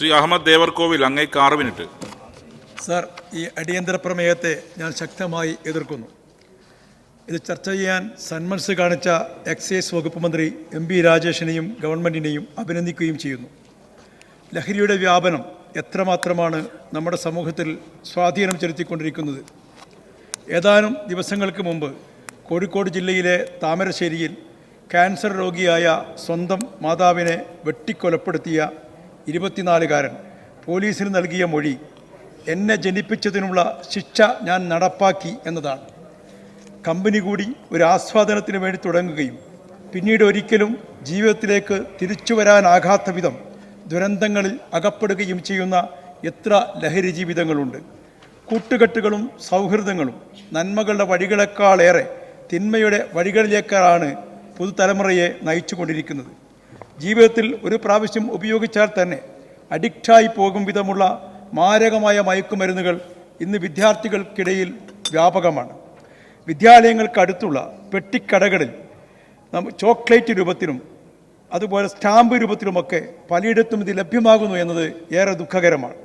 ശ്രീ അഹമ്മദ് ദേവർകോവിൽ അങ്ങേക്ക് ആറ് minute sir ഈ അടിയന്തര പ്രമേയത്തെ ഞാൻ ശക്തമായി എതിർക്കുന്നു. ഇത് ചർച്ച ചെയ്യാൻ സന്മനസ് കാണിച്ച എക്സൈസ് വകുപ്പ് മന്ത്രി എം പി രാജേഷിനെയും ഗവൺമെന്റിനെയും അഭിനന്ദിക്കുകയും ചെയ്യുന്നു. ലഹരിയുടെ വ്യാപനം എത്രമാത്രമാണ് നമ്മുടെ സമൂഹത്തിൽ സ്വാധീനം ചെലുത്തിക്കൊണ്ടിരിക്കുന്നത്? ഏതാനും ദിവസങ്ങൾക്ക് മുമ്പ് കോഴിക്കോട് ജില്ലയിലെ താമരശ്ശേരിയിൽ ക്യാൻസർ രോഗിയായ സ്വന്തം മാതാവിനെ വെട്ടിക്കൊലപ്പെടുത്തിയ ഇരുപത്തിനാലുകാരൻ പോലീസിന് നൽകിയ മൊഴി എന്നെ ജനിപ്പിച്ചതിനുള്ള ശിക്ഷ ഞാൻ നടപ്പാക്കി എന്നതാണ്. കമ്പനി കൂടി ഒരു ആസ്വാദനത്തിന് വേണ്ടി തുടങ്ങുകയും പിന്നീട് ഒരിക്കലും ജീവിതത്തിലേക്ക് തിരിച്ചു വരാനാകാത്ത വിധം ദുരന്തങ്ങളിൽ അകപ്പെടുകയും ചെയ്യുന്ന എത്ര ലഹരി ജീവിതങ്ങളുണ്ട്. കൂട്ടുകെട്ടുകളും സൗഹൃദങ്ങളും നന്മകളുടെ വഴികളെക്കാളേറെ തിന്മയുടെ വഴികളിലേക്കാണ് പുതുതലമുറയെ നയിച്ചുകൊണ്ടിരിക്കുന്നത്. ജീവിതത്തിൽ ഒരു പ്രാവശ്യം ഉപയോഗിച്ചാൽ തന്നെ അഡിക്റ്റായി പോകും വിധമുള്ള മാരകമായ മയക്കുമരുന്നുകൾ ഇന്ന് വിദ്യാർത്ഥികൾക്കിടയിൽ വ്യാപകമാണ്. വിദ്യാലയങ്ങൾക്കടുത്തുള്ള പെട്ടിക്കടകളിൽ ചോക്ലേറ്റ് രൂപത്തിലും അതുപോലെ സ്റ്റാമ്പ് രൂപത്തിലുമൊക്കെ പലയിടത്തും ഇത് ലഭ്യമാകുന്നു എന്നത് ഏറെ ദുഃഖകരമാണ്.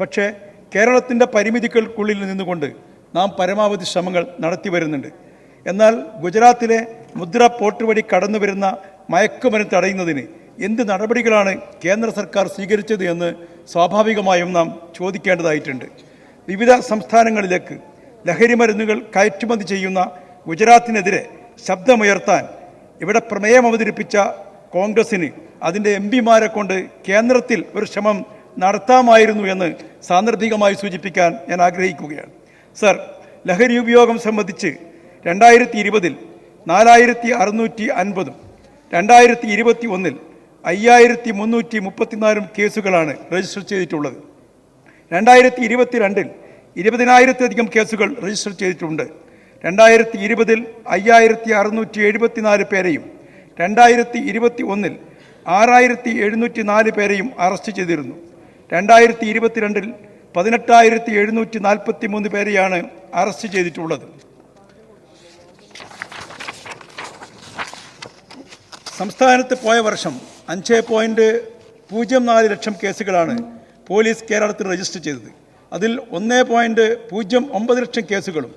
പക്ഷേ കേരളത്തിന്റെ പരിമിതികൾക്കുള്ളിൽ നിന്നുകൊണ്ട് നാം പരമാവധി ശ്രമങ്ങൾ നടത്തി വരുന്നുണ്ട്. എന്നാൽ ഗുജറാത്തിലെ മുദ്ര പോർട്ട് വഴി കടന്നു വരുന്ന മയക്കുമരുന്ന് തടയുന്നതിന് എന്ത് നടപടികളാണ് കേന്ദ്ര സർക്കാർ സ്വീകരിച്ചത് എന്ന് സ്വാഭാവികമായും നാം ചോദിക്കേണ്ടതായിട്ടുണ്ട്. വിവിധ സംസ്ഥാനങ്ങളിലേക്ക് ലഹരി മരുന്നുകൾ കയറ്റുമതി ചെയ്യുന്ന ഗുജറാത്തിനെതിരെ ശബ്ദമുയർത്താൻ ഇവിടെ പ്രമേയം അവതരിപ്പിച്ച കോൺഗ്രസിന് അതിന്റെ എം പിമാരെ കൊണ്ട് കേന്ദ്രത്തിൽ ഒരു ശ്രമം നടത്താമായിരുന്നു എന്ന് സാന്ദർഭികമായി സൂചിപ്പിക്കാൻ ഞാൻ ആഗ്രഹിക്കുകയാണ്. സർ ലഹരി ഉപയോഗം സംബന്ധിച്ച് രണ്ടായിരത്തി ഇരുപതിൽ നാലായിരത്തി അറുന്നൂറ്റി അൻപതും രണ്ടായിരത്തി ഇരുപത്തി ഒന്നിൽ അയ്യായിരത്തി മുന്നൂറ്റി മുപ്പത്തിനാലും കേസുകളാണ് രജിസ്റ്റർ ചെയ്തിട്ടുള്ളത്. രണ്ടായിരത്തി ഇരുപത്തിരണ്ടിൽ ഇരുപതിനായിരത്തിലധികം കേസുകൾ രജിസ്റ്റർ ചെയ്തിട്ടുണ്ട്. രണ്ടായിരത്തി ഇരുപതിൽ അയ്യായിരത്തി അറുന്നൂറ്റി എഴുപത്തിനാല് പേരെയും രണ്ടായിരത്തി ഇരുപത്തി ഒന്നിൽ ആറായിരത്തി എഴുന്നൂറ്റി നാല് പേരെയും അറസ്റ്റ് ചെയ്തിരുന്നു. രണ്ടായിരത്തി ഇരുപത്തിരണ്ടിൽ പതിനെട്ടായിരത്തി എഴുന്നൂറ്റി നാൽപ്പത്തി മൂന്ന് പേരെയാണ് അറസ്റ്റ് ചെയ്തിട്ടുള്ളത്. സംസ്ഥാനത്ത് പോയ വർഷം അഞ്ച് പോയിന്റ് പൂജ്യം നാല് ലക്ഷം കേസുകളാണ് പോലീസ് കേരളത്തിൽ രജിസ്റ്റർ ചെയ്തത്. അതിൽ ഒന്ന് പോയിന്റ് പൂജ്യം ഒമ്പത് ലക്ഷം കേസുകളും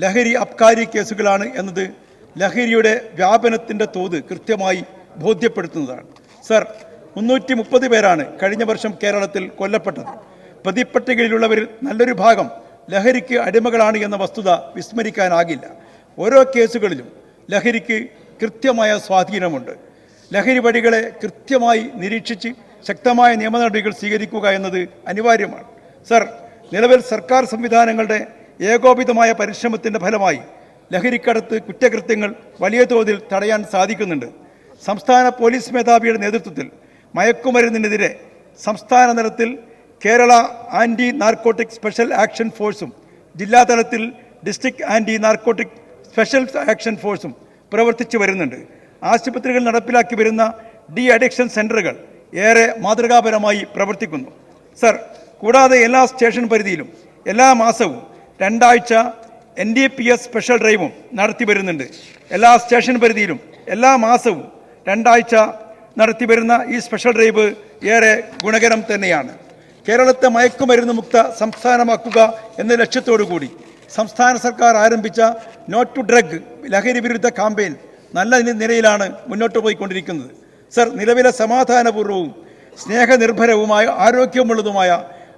ലഹരി അബ്കാരി കേസുകളാണ് എന്നത് ലഹരിയുടെ വ്യാപനത്തിന്റെ തോത് കൃത്യമായി ബോധ്യപ്പെടുത്തുന്നതാണ്. സർ മുന്നൂറ്റി മുപ്പത് പേരാണ് കഴിഞ്ഞ വർഷം കേരളത്തിൽ കൊല്ലപ്പെട്ടത്. പ്രതിപ്പട്ടികയിലുള്ളവരിൽ നല്ലൊരു ഭാഗം ലഹരിക്ക് അടിമകളാണ് എന്ന വസ്തുത വിസ്മരിക്കാനാകില്ല. ഓരോ കേസുകളിലും ലഹരിക്ക് കൃത്യമായ സ്വാധീനമുണ്ട്. ലഹരി വഴികളെ കൃത്യമായി നിരീക്ഷിച്ച് ശക്തമായ നിയമ നടപടികൾ സ്വീകരിക്കുക എന്നത് അനിവാര്യമാണ്. സർ നിലവിൽ സർക്കാർ സംവിധാനങ്ങളുടെ ഏകോപിതമായ പരിശ്രമത്തിന്റെ ഫലമായി ലഹരിക്കടത്ത് കുറ്റകൃത്യങ്ങൾ വലിയ തോതിൽ തടയാൻ സാധിക്കുന്നുണ്ട്. സംസ്ഥാന പോലീസ് മേധാവിയുടെ നേതൃത്വത്തിൽ മയക്കുമരുന്നിനെതിരെ സംസ്ഥാന തലത്തിൽ Kerala anti narcotic special action ഫോഴ്സും ജില്ലാ തലത്തിൽ district anti narcotic special action ഫോഴ്സും പ്രവർത്തിച്ചു വരുന്നുണ്ട്. ആശുപത്രികൾ നടപ്പിലാക്കി വരുന്ന ഡി അഡിക്ഷൻ സെന്ററുകൾ ഏറെ മാതൃകാപരമായി പ്രവർത്തിക്കുന്നു. സർ കൂടാതെ എല്ലാ സ്റ്റേഷൻ പരിധിയിലും എല്ലാ മാസവും രണ്ടാഴ്ച N D P S special ഡ്രൈവും നടത്തി വരുന്നുണ്ട്. എല്ലാ സ്റ്റേഷൻ പരിധിയിലും എല്ലാ മാസവും രണ്ടാഴ്ച നടത്തി വരുന്ന ഈ സ്പെഷ്യൽ ഡ്രൈവ് ഏറെ ഗുണകരം തന്നെയാണ്. കേരളത്തെ മയക്കുമരുന്ന് മുക്ത സംസ്ഥാനമാക്കുക എന്ന ലക്ഷ്യത്തോടു കൂടി സംസ്ഥാന സർക്കാർ ആരംഭിച്ച നോട്ട് ടു ഡ്രഗ് ലഹരി വിരുദ്ധ കാമ്പയിൻ നല്ല നിലയിലാണ് മുന്നോട്ട് പോയിക്കൊണ്ടിരിക്കുന്നത്. സർ നിലവിലെ സമാധാനപൂർവവും സ്നേഹനിർഭരവുമായ ആരോഗ്യമുള്ളതുമായ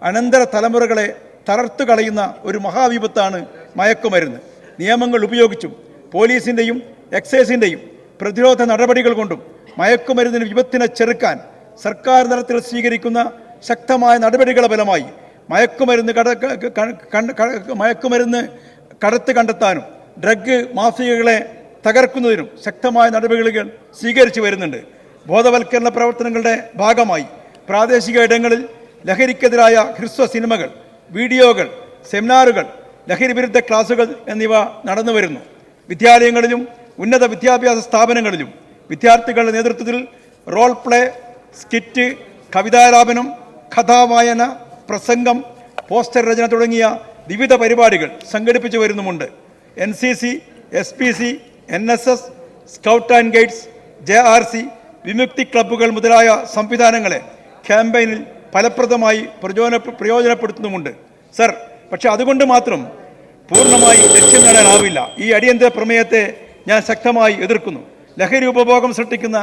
അനന്തര തലമുറകളെ തളർത്തു കളയുന്ന ഒരു മഹാവിപത്താണ് മയക്കുമരുന്ന്. നിയമങ്ങൾ ഉപയോഗിച്ചും പോലീസിന്റെയും എക്സൈസിന്റെയും പ്രതിരോധ നടപടികൾ കൊണ്ടും മയക്കുമരുന്നിന് വിപത്തിനെ ചെറുക്കാൻ സർക്കാർ തലത്തിൽ സ്വീകരിക്കുന്ന ശക്തമായ നടപടികളെ ഫലമായി മയക്കുമരുന്ന് കട മയക്കുമരുന്ന് കടത്ത് കണ്ടെത്താനും ഡ്രഗ് മാഫിയകളെ തകർക്കുന്നതിനും ശക്തമായ നടപടികൾ സ്വീകരിച്ചു വരുന്നുണ്ട്. ബോധവൽക്കരണ പ്രവർത്തനങ്ങളുടെ ഭാഗമായി പ്രാദേശിക ഇടങ്ങളിൽ ലഹരിക്കെതിരായ ഹ്രസ്വ സിനിമകൾ വീഡിയോകൾ സെമിനാറുകൾ ലഹരി വിരുദ്ധ ക്ലാസുകൾ എന്നിവ നടന്നു വരുന്നു. വിദ്യാലയങ്ങളിലും ഉന്നത വിദ്യാഭ്യാസ സ്ഥാപനങ്ങളിലും വിദ്യാർത്ഥികളുടെ നേതൃത്വത്തിൽ റോൾ പ്ലേ സ്കിറ്റ് കവിതാലാപനം കഥാവായന പ്രസംഗം പോസ്റ്റർ രചന തുടങ്ങിയ വിവിധ പരിപാടികൾ സംഘടിപ്പിച്ചു വരുന്നുമുണ്ട്. N C C S P C N S S scout and guides J R C Vimukthi ക്ലബ്ബുകൾ മുതലായ സംവിധാനങ്ങളെ ക്യാമ്പയിനിൽ ഫലപ്രദമായി പ്രചോദന പ്രയോജനപ്പെടുത്തുന്നുമുണ്ട്. സർ പക്ഷെ അതുകൊണ്ട് മാത്രം പൂർണമായി ലക്ഷ്യം നേടാനാവില്ല. ഈ അടിയന്തര പ്രമേയത്തെ ഞാൻ ശക്തമായി എതിർക്കുന്നു. ലഹരി ഉപഭോഗം സൃഷ്ടിക്കുന്ന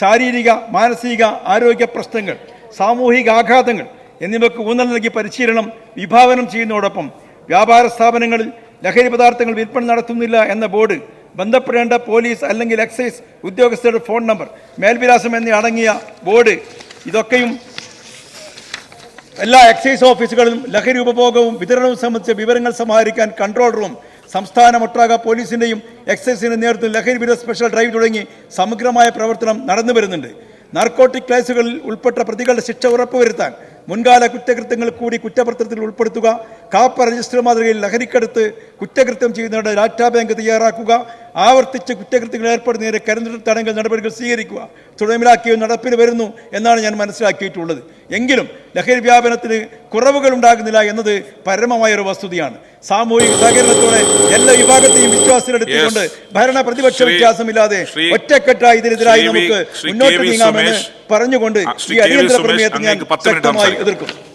ശാരീരിക മാനസിക ആരോഗ്യ പ്രശ്നങ്ങൾ സാമൂഹിക ആഘാതങ്ങൾ എന്നിവയ്ക്ക് ഊന്നൽ നൽകി പരിശീലനം വിഭാവനം ചെയ്യുന്നതോടൊപ്പം വ്യാപാര സ്ഥാപനങ്ങളിൽ ലഹരി പദാർത്ഥങ്ങൾ വിൽപ്പന നടത്തുന്നില്ല എന്ന ബോർഡ് ബന്ധപ്പെടേണ്ട പോലീസ് അല്ലെങ്കിൽ എക്സൈസ് ഉദ്യോഗസ്ഥരുടെ ഫോൺ നമ്പർ മേൽവിലാസം എന്നീ അടങ്ങിയ ബോർഡ് ഇതൊക്കെയും എല്ലാ എക്സൈസ് ഓഫീസുകളിലും ലഹരി ഉപഭോഗവും വിതരണവും സംബന്ധിച്ച വിവരങ്ങൾ സമാഹരിക്കാൻ കൺട്രോൾ റൂം സംസ്ഥാന സംസ്ഥാനമൊട്ടാകെ പോലീസിന്റെയും എക്സൈസിന്റെ നേതൃത്വത്തിൽ ലഹരി വിരുദ്ധ സ്പെഷ്യൽ ഡ്രൈവ് തുടങ്ങി സമഗ്രമായ പ്രവർത്തനം നടന്നു വരുന്നുണ്ട്. നാർക്കോട്ടിക് കേസുകളിൽ ഉൾപ്പെട്ട പ്രതികളുടെ ശിക്ഷ ഉറപ്പുവരുത്താൻ മുൻകാല കുറ്റകൃത്യങ്ങൾ കൂടി കുറ്റപത്രത്തിൽ ഉൾപ്പെടുത്തുക കാപ്പ രജിസ്റ്റർ മാതൃകയിൽ ലഹരിക്കടുത്ത് കുറ്റകൃത്യം ചെയ്യുന്നവരുടെ ഡാറ്റാ ബാങ്ക് തയ്യാറാക്കുക ആവർത്തിച്ച് കുറ്റകൃത്യങ്ങൾ ഏർപ്പെടുന്നതിന് കരുതൽ തടങ്കൽ നടപടികൾ സ്വീകരിക്കുക തുടങ്ങിലാക്കിയ നടപ്പിൽ വരുന്നു എന്നാണ് ഞാൻ മനസ്സിലാക്കിയിട്ടുള്ളത്. എങ്കിലും ലഹരി വ്യാപനത്തിന് കുറവുകൾ ഉണ്ടാകുന്നില്ല എന്നത് പരമമായ ഒരു വസ്തുതയാണ്. സാമൂഹിക സഹകരണത്തോടെ എല്ലാ വിഭാഗത്തെയും വിശ്വാസത്തിലെടുത്തുകൊണ്ട്. ഭരണ പ്രതിപക്ഷ വ്യത്യാസമില്ലാതെ ഒറ്റക്കെട്ടായി ഇതിനെതിരായി നമുക്ക് മുന്നോട്ട് നീങ്ങാമെന്ന് പറഞ്ഞുകൊണ്ട് ഈ അടിയന്തര പ്രമേയത്തെ ഞാൻ ശക്തമായി എതിർക്കും.